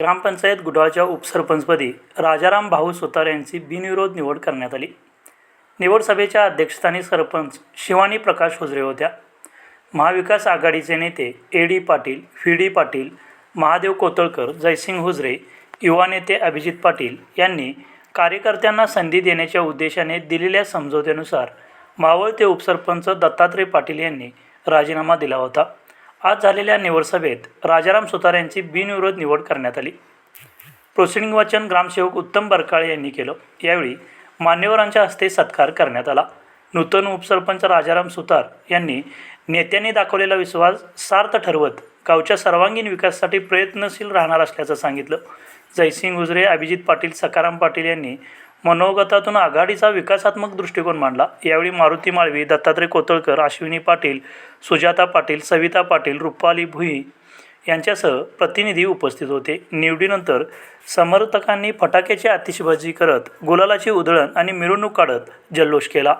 ग्रामपंचायत गुडाळच्या उपसरपंचपदी राजाराम भाऊ सुतार यांची बिनविरोध निवड करण्यात आली. निवड सभेच्या अध्यक्षस्थानी सरपंच शिवानी प्रकाश हुजरे होत्या. महाविकास आघाडीचे नेते A D Patil V D Patil Mahadev Kotalkar Jaysingh Hujare युवा नेते अभिजित पाटील यांनी कार्यकर्त्यांना संधी देण्याच्या उद्देशाने दिलेल्या समझोत्यानुसार मावळ ते उपसरपंच दत्तात्रय पाटील यांनी राजीनामा दिला होता. आज झालेल्या निवडसभेत राजाराम सुतार यांची बिनविरोध निवड करण्यात आली. प्रोसिडिंग वाचन ग्रामसेवक उत्तम बरकाळे यांनी केलं. यावेळी मान्यवरांच्या हस्ते सत्कार करण्यात आला. नूतन उपसरपंच राजाराम सुतार यांनी नेत्यांनी दाखवलेला विश्वास सार्थ ठरवत गावच्या सर्वांगीण विकासासाठी प्रयत्नशील राहणार असल्याचं सांगितलं. जयसिंग हुजरे अभिजित पाटील सकाराम पाटील यांनी मनोगतातून आघाडीचा विकासात्मक दृष्टिकोन मांडला. यावेळी मारुती माळवी दत्तात्रय कोतळकर अश्विनी पाटील सुजाता पाटील सविता पाटील रुपाली भुई यांच्यासह प्रतिनिधी उपस्थित होते. निवडीनंतर समर्थकांनी फटाक्याची आतिषबाजी करत गुलालाची उधळण आणि मिरवणूक काढत जल्लोष केला.